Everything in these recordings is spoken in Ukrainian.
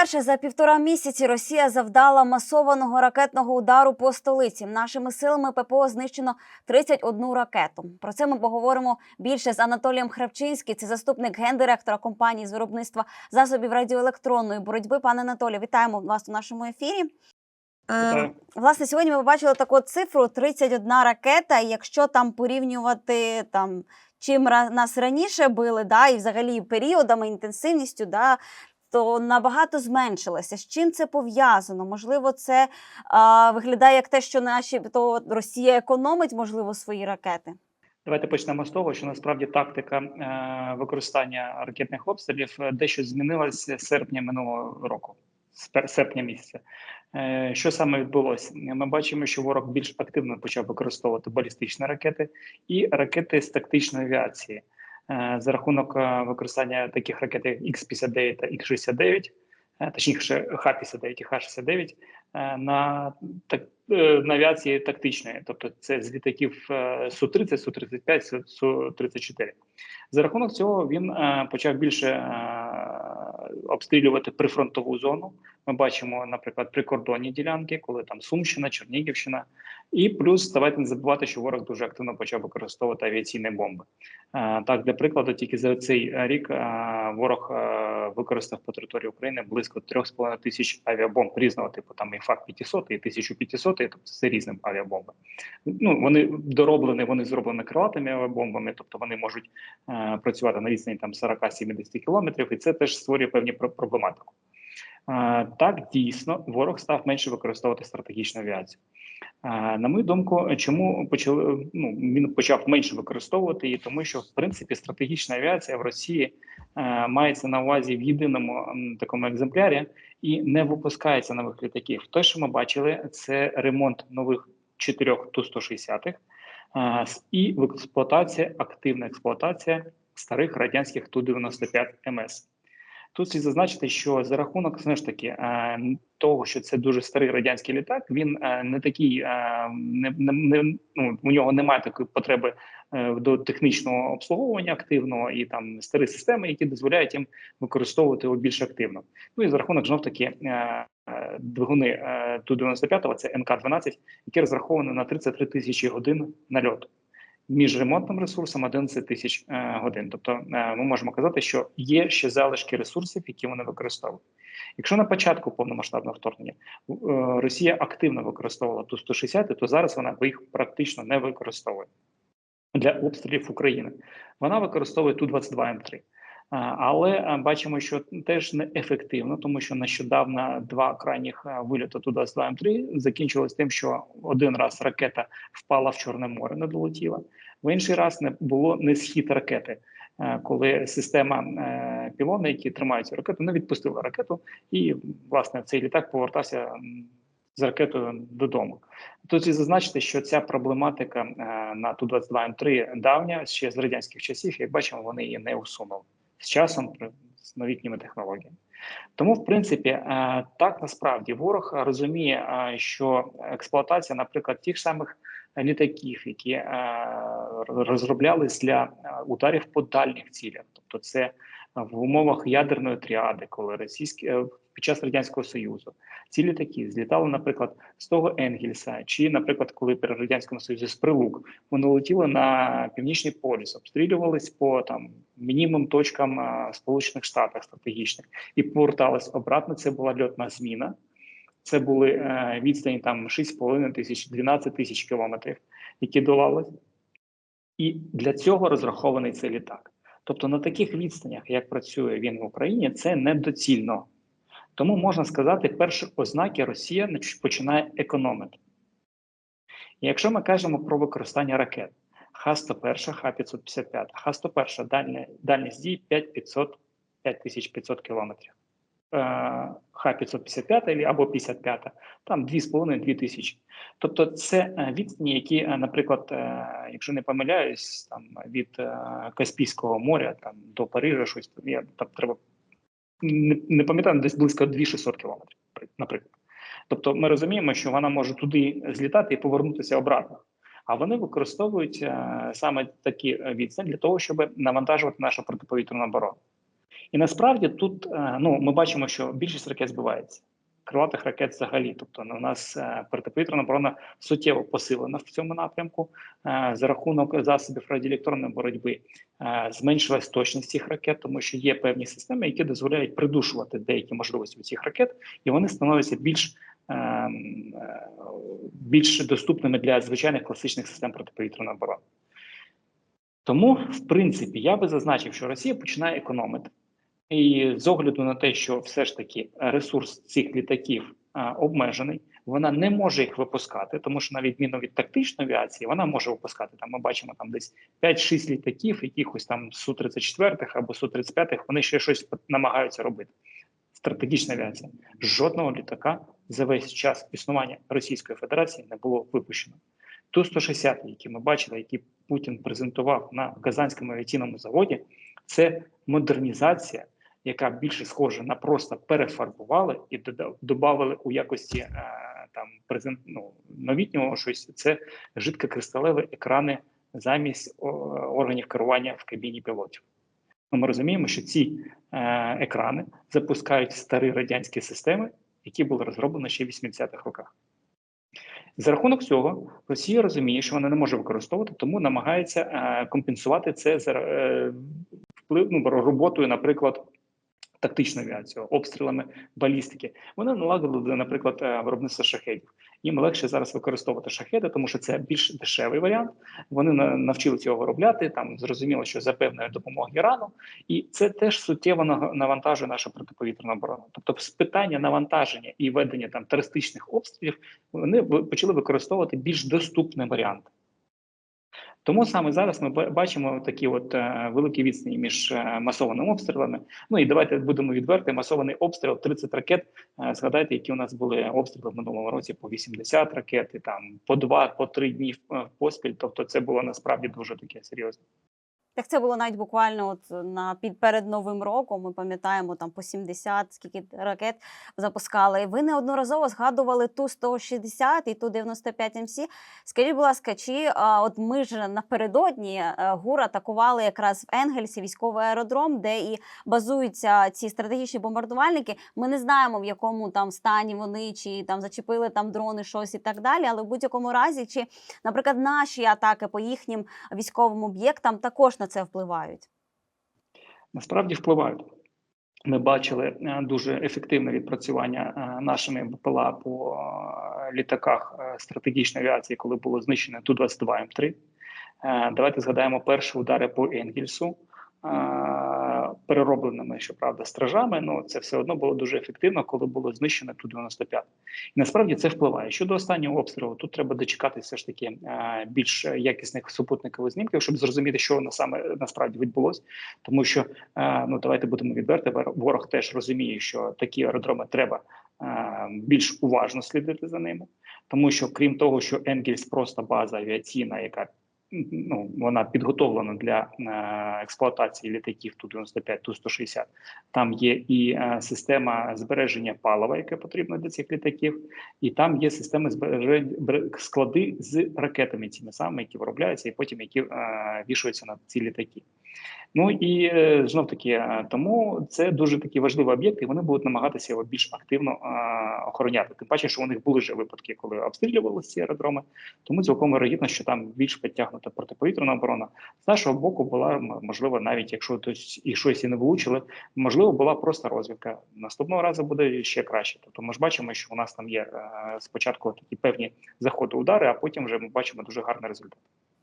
Вперше за півтора місяці Росія завдала масованого ракетного удару по столиці. Нашими силами ППО знищено 31 ракету. Про це ми поговоримо більше з Анатолієм Хравчинським. Це заступник гендиректора компанії з виробництва засобів радіоелектронної боротьби. Пане Анатолію, вітаємо вас у нашому ефірі. Е, Власне, сьогодні ми побачили таку цифру: 31 ракета. І якщо там порівнювати там чим нас раніше били, да, і взагалі періодами, інтенсивністю, да, то набагато зменшилося. З чим це пов'язано? Можливо, це а, виглядає як те, що наші то Росія економить, можливо, свої ракети. Давайте почнемо з того, що насправді тактика е, використання ракетних обстрілів е, дещо змінилася з серпня минулого року, з серпня місяця. Е, що саме відбулося? Ми бачимо, що ворог більш активно почав використовувати балістичні ракети і ракети з тактичної авіації. Е, за рахунок е, використання таких ракет як X-59 та X-69, е, точніше Х-59 і Х-69, е, на так на авіації тактичної, тобто це з літаків е, Су-30, Су-35, Су- Су-34. За рахунок цього він почав більше обстрілювати прифронтову зону. Ми бачимо, наприклад, прикордонні ділянки, коли там Сумщина, Чернігівщина, і плюс давайте не забувати, що ворог дуже активно почав використовувати авіаційні бомби. Е, Так, для прикладу, тільки за цей рік е, ворог е, використав по території України близько 3,5 тисяч авіабомб різного типу. Там і ФАК 500, і 1500, тобто це різні авіабомби. Ну вони дороблені, вони зроблені крилатими авіабомбами, тобто вони можуть працювати на відстані там 40-70 кілометрів, і це теж створює певні про- проблематику. Так, дійсно, ворог став менше використовувати стратегічну авіацію. Е, На мою думку, чому почали ну він почав менше використовувати її, тому що в принципі стратегічна авіація в Росії е, мається на увазі в єдиному такому екземплярі і не випускається нових літаків. Те, що ми бачили, це ремонт нових чотирьох ту 160 х і експлуатація, активна експлуатація старих радянських ту 95 МС. Тут слід зазначити, що за рахунок все ж таки е, того, що це дуже старий радянський літак, він е, не такий, е, не, не, ну у нього немає такої потреби до технічного обслуговування активного і там старі системи, які дозволяють їм використовувати його більш активно. Ну і за рахунок знов таки двигуни е, ту 95 це НК 12 які розраховані на 33 тисячі годин нальоту. Між ремонтним ресурсом 11 тисяч е, годин. Тобто е, ми можемо казати, що є ще залишки ресурсів, які вони використовують. Якщо на початку повномасштабного вторгнення е, Росія активно використовувала ту 160, то зараз вона їх практично не використовує для обстрілів України. Вона використовує ту 22 М3. Але бачимо, що теж неефективно, тому що нещодавно два крайніх а, вильоти ту 22 М3 закінчилось тим, що один раз ракета впала в Чорне море, не долетіла. В інший раз не було не схід ракети, е, коли система е, пілони, які тримають цю ракету, не відпустила ракету, і власне цей літак повертався з ракетою додому. Тут і зазначити, що ця проблематика е, на ту 22 М3 давня ще з радянських часів, як бачимо, вони її не усунули з часом з новітніми технологіями. Тому, в принципі, е, так насправді ворог розуміє, е, що експлуатація, наприклад, тих самих літаків, які е, розроблялись для ударів по дальніх цілях, тобто це в умовах ядерної тріади, коли російські під час радянського союзу ці літаки злітали, наприклад, з того Енгельса, чи, наприклад, коли при радянському союзі з прилук вони летіли на північний полюс, обстрілювались по там мінімум точкам Сполучених Штатів стратегічних і повертались обратно. Це була льотна зміна. Це були е, відстані там 6,5 тисяч, 12 тисяч кілометрів, які долали. І для цього розрахований цей літак. Тобто на таких відстанях, як працює він в Україні, це недоцільно. Тому можна сказати, перші ознаки Росія починає економити. І якщо ми кажемо про використання ракет Х-101, Х-555, Х-101 дальня, дальність дії 5500, 5500 кілометрів. Е, Х-555 або 55, там 2,5-2 тисячі. Тобто це е, відстані, які, е, наприклад, якщо не помиляюсь, там від Каспійського моря там до Парижа щось я там треба не, не пам'ятаю, десь близько 2600 кілометрів, наприклад. Тобто, ми розуміємо, що вона може туди злітати і повернутися обратно. А вони використовують е, саме такі е, відстані для того, щоб навантажувати нашу протиповітряну оборону. І насправді тут е, ну, ми бачимо, що більшість ракет збивається. Крилатих ракет взагалі. Тобто ну, у нас е, протиповітряна оборона суттєво посилена в цьому напрямку. Е, За рахунок засобів радіоелектронної боротьби е, зменшилась точність цих ракет, тому що є певні системи, які дозволяють придушувати деякі можливості у цих ракет, і вони становляться більш, е, е, більш доступними для звичайних класичних систем протиповітряної оборони. Тому, в принципі, я би зазначив, що Росія починає економити. І з огляду на те, що все ж таки ресурс цих літаків а, обмежений, вона не може їх випускати, тому що на відміну від тактичної авіації, вона може випускати там. Ми бачимо там десь 5-6 літаків, якихось там су 34 або су 35 Вони ще щось намагаються робити. Стратегічна авіація. Жодного літака за весь час існування Російської Федерації не було випущено. Ту 160 які ми бачили, які Путін презентував на Казанському авіаційному заводі, це модернізація, яка більше схожа на просто перефарбували і додали у якості е, там презент, ну, новітнього щось. Це жидкокристалеві екрани замість органів керування в кабіні пілотів. Ну, ми розуміємо, що ці е, екрани запускають старі радянські системи, які були розроблені ще в 80-х роках. За рахунок цього Росія розуміє, що вона не може використовувати, тому намагається е, компенсувати це за вплив ну, роботою, наприклад, тактичною авіацією, обстрілами балістики. Вони налагодили, наприклад, е, виробництво шахедів. Їм легше зараз використовувати шахеди, тому що це більш дешевий варіант. Вони на, навчили цього виробляти. Там зрозуміло, що за певною допомогою Ірану, і це теж суттєво навантажує нашу протиповітряну оборону. Тобто, з питання навантаження і ведення там терористичних обстрілів вони почали використовувати більш доступний варіант. Тому саме зараз ми бачимо такі от е, великі відстані між е, масованими обстрілами. Ну і давайте будемо відверти. Масований обстріл 30 ракет. Е, згадайте, які у нас були обстріли в минулому році по 80 ракет, і там по 2 по 3 дні поспіль. Тобто, це було насправді дуже таке серйозне. Так це було навіть буквально от на під перед новим роком. Ми пам'ятаємо там по 70, скільки ракет запускали. Ви неодноразово згадували ту 160 і ту 95 МС. Скажіть, будь ласка, чи от ми ж напередодні а, ГУР атакували якраз в Енгельсі військовий аеродром, де і базуються ці стратегічні бомбардувальники. Ми не знаємо в якому там стані вони, чи там зачепили там дрони, щось і так далі. Але в будь-якому разі, чи, наприклад, наші атаки по їхнім військовим об'єктам також на це впливають? Насправді впливають. Ми бачили е, дуже ефективне відпрацювання е, нашими БПЛА по е, літаках стратегічної авіації, коли було знищено ту 22 М3. Давайте згадаємо перші удари по Енгельсу переробленими, щоправда, стражами. Ну це все одно було дуже ефективно, коли було знищено ту 95. І насправді це впливає. Щодо останнього обстрілу, тут треба дочекатися ж таки більш якісних супутникових знімків, щоб зрозуміти, що на саме насправді відбулося. Тому що ну давайте будемо відверти. Ворог теж розуміє, що такі аеродроми треба більш уважно слідити за ними, тому що крім того, що Енгельс просто база авіаційна, яка ну, вона підготовлена для е, експлуатації літаків ту 95 ту 160 Там є і е, система збереження палива, яке потрібно для цих літаків, і там є система збереження склади з ракетами, цими самими, які виробляються, і потім які е, вішуються на ці літаки. Ну і е, знов таки, е, тому це дуже такі важливі об'єкти, і вони будуть намагатися його більш активно е, охороняти. Тим паче, що у них були вже випадки, коли обстрілювалися ці аеродроми. Тому цілком вирогідно, що там більш підтягнута протиповітряна оборона. З нашого боку була можливо, навіть якщо хтось і щось і не влучили, можливо, була просто розвідка. Наступного разу буде ще краще. Тобто, ми ж бачимо, що у нас там є спочатку такі певні заходи, удари, а потім вже ми бачимо дуже гарний результат.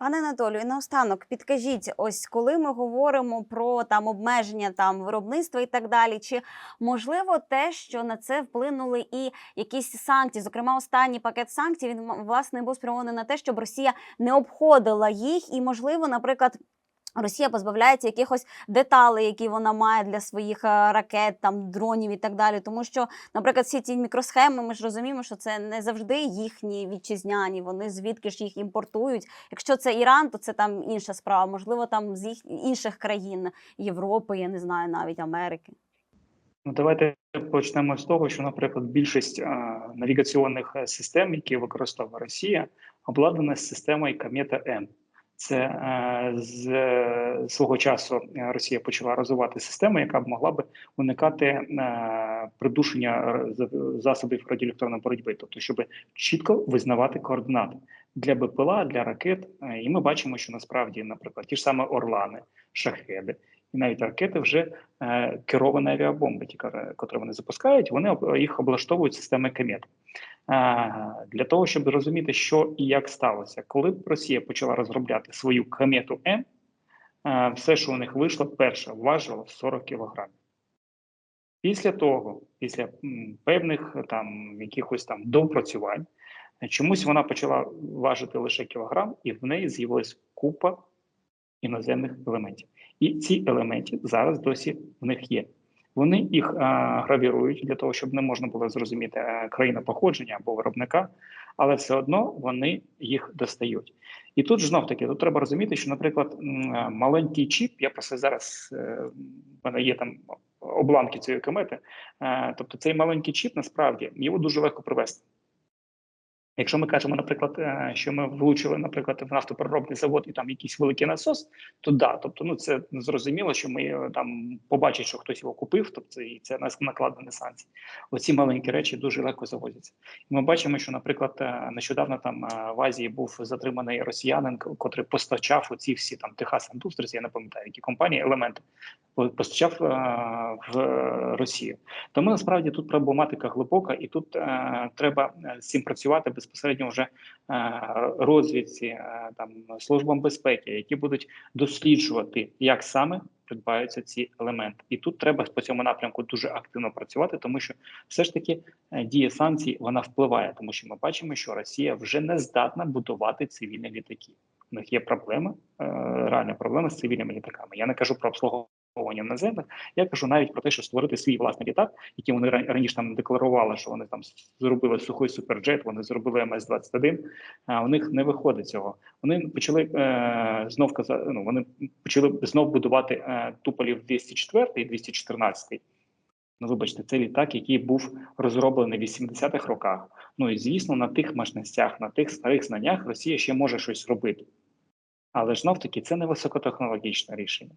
Пане Анатолію, наостанок підкажіть, ось коли ми говоримо про там обмеження там виробництва і так далі, чи можливо те, що на це вплинули і якісь санкції? Зокрема, останній пакет санкцій він власне був спрямований на те, щоб Росія не обходила їх, і можливо, наприклад. Росія позбавляється якихось деталей, які вона має для своїх е, ракет, там дронів і так далі. Тому що, наприклад, всі ці мікросхеми, ми ж розуміємо, що це не завжди їхні вітчизняні. Вони звідки ж їх імпортують. Якщо це Іран, то це там інша справа. Можливо, там з їх інших країн Європи, я не знаю, навіть Америки. Ну, давайте почнемо з того, що, наприклад, більшість а, навігаційних е, систем, які використовує Росія, обладнана системою Комета М. Це е, з е, свого часу е, Росія почала розвивати систему, яка б могла би уникати придушення засобів радіоелектронної боротьби, тобто, щоб чітко визнавати координати для БПЛА, для ракет. І ми бачимо, що насправді, наприклад, ті ж саме Орлани, шахеди і навіть ракети вже керовані авіабомби, ті, котрі вони запускають, вони їх облаштовують системи комет. Е, Для того, щоб розуміти, що і як сталося, коли Росія почала розробляти свою комету М, е, все, що у них вийшло, перше важило 40 кілограмів. Після того, після певних там якихось там допрацювань, чомусь вона почала важити лише кілограм, і в неї з'явилась купа іноземних елементів. І ці елементи зараз досі в них є. Вони їх а, гравірують для того, щоб не можна було зрозуміти е, країна походження або виробника, але все одно вони їх достають. І тут знов таки тут треба розуміти, що, наприклад, е, маленький чіп, я просто зараз е, в мене є там обламки цієї комети. е, Тобто цей маленький чіп насправді його дуже легко привезти. Якщо ми кажемо, наприклад, е, що ми влучили, наприклад, в нафтопереробний завод і там якийсь великий насос, то да, тобто, ну це зрозуміло, що ми е, там побачить, що хтось його купив, тобто і це нас накладені санкції. Оці маленькі речі дуже легко завозяться. І ми бачимо, що, наприклад, е, нещодавно там в Азії був затриманий росіянин, котрий постачав оці всі там Техас Індустріс, я не пам'ятаю, які компанії, елементи постачав е, в Росію. Тому насправді тут проблематика глибока, і тут е, треба е, з цим працювати безпосередньо вже розвідці, там службам безпеки, які будуть досліджувати, як саме придбаються ці елементи. І тут треба по цьому напрямку дуже активно працювати, тому що все ж таки дія санкцій вона впливає, тому що ми бачимо, що Росія вже не здатна будувати цивільні літаки. У них є проблеми, реальні проблеми з цивільними літаками. Я не кажу про обслуговування наземних, я кажу навіть про те, що створити свій власний літак, який вони ра- раніше там декларували, що вони там зробили сухий суперджет, вони зробили МС-21, а у них не виходить цього. Вони почали е, знов каза, ну, вони почали знов будувати е, туполів 204 і 214. Ну, вибачте, це літак, який був розроблений в 80-х роках. Ну і звісно, на тих мощностях, на тих старих знаннях Росія ще може щось робити. Але ж знов таки це не високотехнологічне рішення.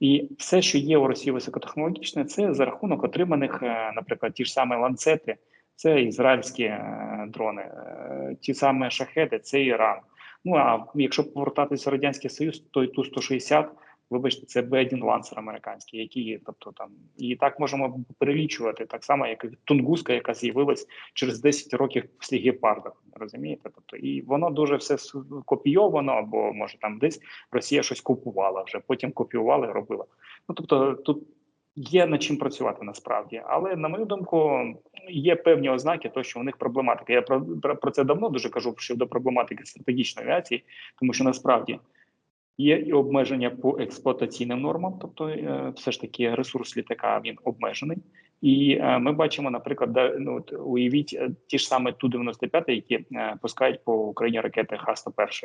І все, що є у Росії високотехнологічне, це за рахунок отриманих, е, наприклад, ті ж самі ланцети, це ізраїльські е, дрони, е, ті самі шахеди, це Іран. Ну а якщо повертатися в радянський союз, то й ту 160 Вибачте, це Б1 лансер американський, який тобто там і так можемо перелічувати, так само, як Тунгуска, яка з'явилась через 10 років після гепарда. Розумієте? Тобто, і воно дуже все копійовано, або може там десь Росія щось купувала вже, потім копіювала і робила. Ну тобто тут є над чим працювати насправді, але на мою думку, є певні ознаки, того, що у них проблематика. Я про, про, про це давно дуже кажу щодо проблематики стратегічної авіації, тому що насправді. Є і обмеження по експлуатаційним нормам, тобто е, все ж таки ресурс літака він обмежений. І е, ми бачимо, наприклад, да, ну, уявіть е, ті ж саме Ту-95, які е, пускають по Україні ракети Х-101.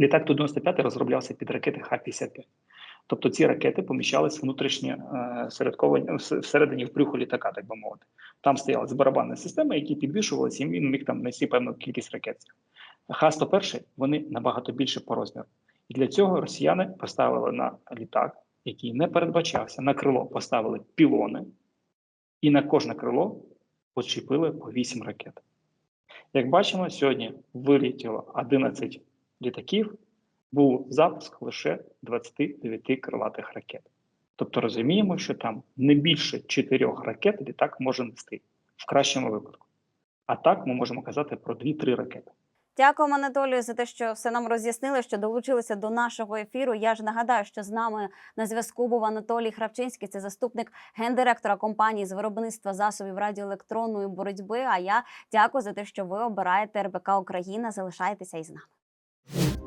Літак Ту-95 розроблявся під ракети Х-55. Тобто ці ракети поміщались внутрішньо середковані всередині в брюху літака, так би мовити. Там стояла барабанна система, які підвішувалися, і він міг там нести певну кількість ракет. Х-101 вони набагато більше по розміру. І для цього росіяни поставили на літак, який не передбачався, на крило поставили пілони, і на кожне крило почепили по 8 ракет. Як бачимо, сьогодні вилетіло 11 літаків, був запуск лише 29 крилатих ракет. Тобто розуміємо, що там не більше 4 ракет літак може нести в кращому випадку. А так ми можемо казати про 2-3 ракети. Дякуємо, Анатолію, за те, що все нам роз'яснили, що долучилися до нашого ефіру. Я ж нагадаю, що з нами на зв'язку був Анатолій Хравчинський, це заступник гендиректора компанії з виробництва засобів радіоелектронної боротьби. А я дякую за те, що ви обираєте РБК Україна. Залишайтеся із нами.